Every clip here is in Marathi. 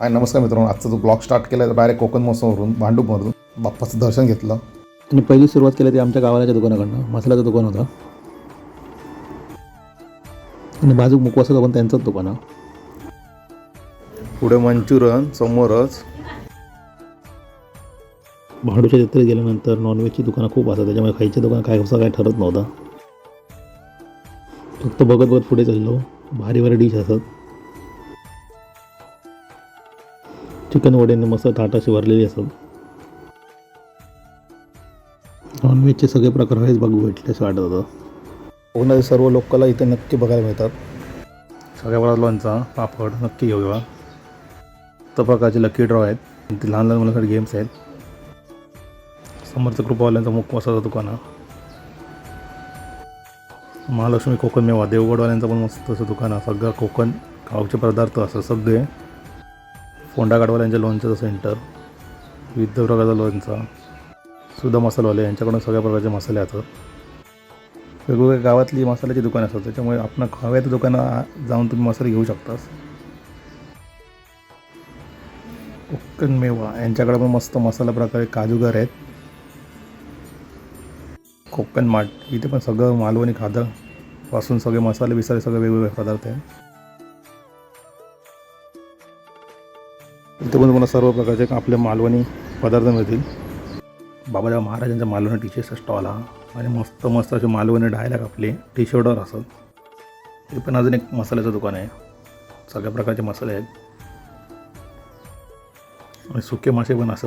हाय नमस्कार मित्रांनो आजचा जो ब्लॉग स्टार्ट केला आहे डायरेक्ट कोकण महोत्सववरून भांडूपमधून बाप्पाचं दर्शन घेतलं. आणि पहिली सुरुवात केली ती आमच्या गावाच्या दुकानाकडनं मसाल्याचं दुकान होतं. आणि बाजू मुकवासाचं पण त्यांचंच दुकान. आहे पुढे मंचुरन समोरच. भाडूच्या जत्रेत गेल्यानंतर नॉनव्हेजची दुकानं खूप असतात त्याच्यामुळे खायच्या दुकान काय असं काय ठरत नव्हतं. फक्त बघत बघत पुढे चाललो भारी भारी डिश असत चिकन वड्यांनी मस्त ताटाशी भरलेली असत नॉनव्हेजचे सगळे प्रकार हेच बघू भेटले असं वाटत होतं. कोकणातील सर्व लोकांना इथे नक्की बघायला मिळतात. सगळ्या प्रकार लोणचा पापड नक्की घेऊया तर प्रकारचे लकी ड्रॉ आहेत. ते लहान लहान मुलांसाठी गेम्स आहेत. समर्थ कृपावाल्यांचं मुखवासाचं दुकान आहे महालक्ष्मी कोकण मेवा देवगडवाल्यांचं पण मस्त असं दुकान आहे सगळं कोकण गावचे पदार्थ असं सगळे. फोंडा गाडवाल्यांच्या लोणचं सेंटर विविध प्रकारचा लोणचा सुद्धा मसालावाले यांच्याकडून सगळ्या प्रकारचे मसाले असतात वेगवेगळ्या गावातली मसाल्याची दुकानं असतात त्याच्यामुळे आपण हव्या त्या दुकानात जाऊन तुम्ही मसाले घेऊ शकतास. कोकण मेवा यांच्याकडे पण मस्त मसाला प्रकारे काजूगर आहेत. कोकण माठ इथे पण सगळं मालवणी खादं पासून सगळे मसाले बिसाले सगळे वेगवेगळे पदार्थ आहेत. इथे पण तुम्हाला सर्व प्रकारचे आपले मालवणी पदार्थ मिळतील. बाबाराव महाराजांच्या मालवणी टी शर्टचा स्टॉल हा. आणि मस्त मस्त असे मालवणी डायलॉग आपले टी शर्टवर असत हे पण अजून एक मसाल्याचं दुकान आहे. सगळ्या प्रकारचे मसाले आहेत. आणि सुके मासे पण असत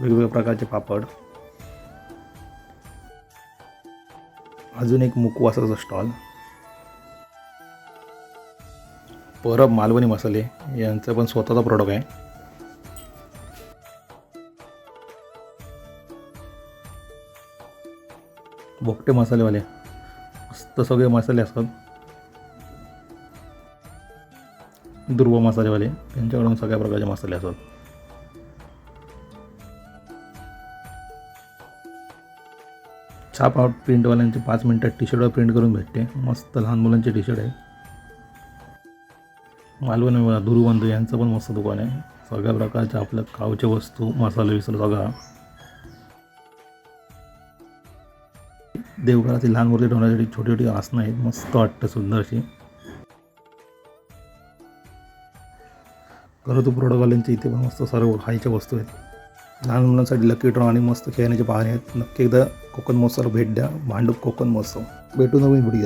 वेगवेगळ्या प्रकारचे पापड. अजून एक मुकवासाचा स्टॉल परब मालवणी मसाले यांचं पण स्वतःचा प्रॉडक्ट आहे. भोकटे मसालेवाले. मस्त सगळे मसाले असतात. दुर्व मसालेवाले. त्यांच्याकडून सगळ्या प्रकारचे मसाले असतात. छाप आउट प्रिंटवाल्यांचे पाच मिनटात टी शर्टवर प्रिंट करून भेटते. मस्त लहान मुलांचे टी शर्ट आहे. मालवण दुरुबंधू यांचं पण मस्त दुकान आहे. सगळ्या प्रकारच्या आपल्या खाऊच्या वस्तू मसाले विसर सगळा. देवघरातील लहान मुले ठेवण्यासाठी छोटी छोटी आसनं आहेत मस्त वाटतं सुंदर अशी घरतू प्रोडक्टवाल्यांच्या इथे पण मस्त सर्व खायच्या वस्तू आहेत. लहान मुलांसाठी लकी ड्रॉ आणि मस्त खेळण्याचे पाहणे आहेत. नक्की एकदा कोकण महोत्सवाला भेट द्या. भांडूप कोकण महोत्सव. भेटू नवीन व्हिडिओ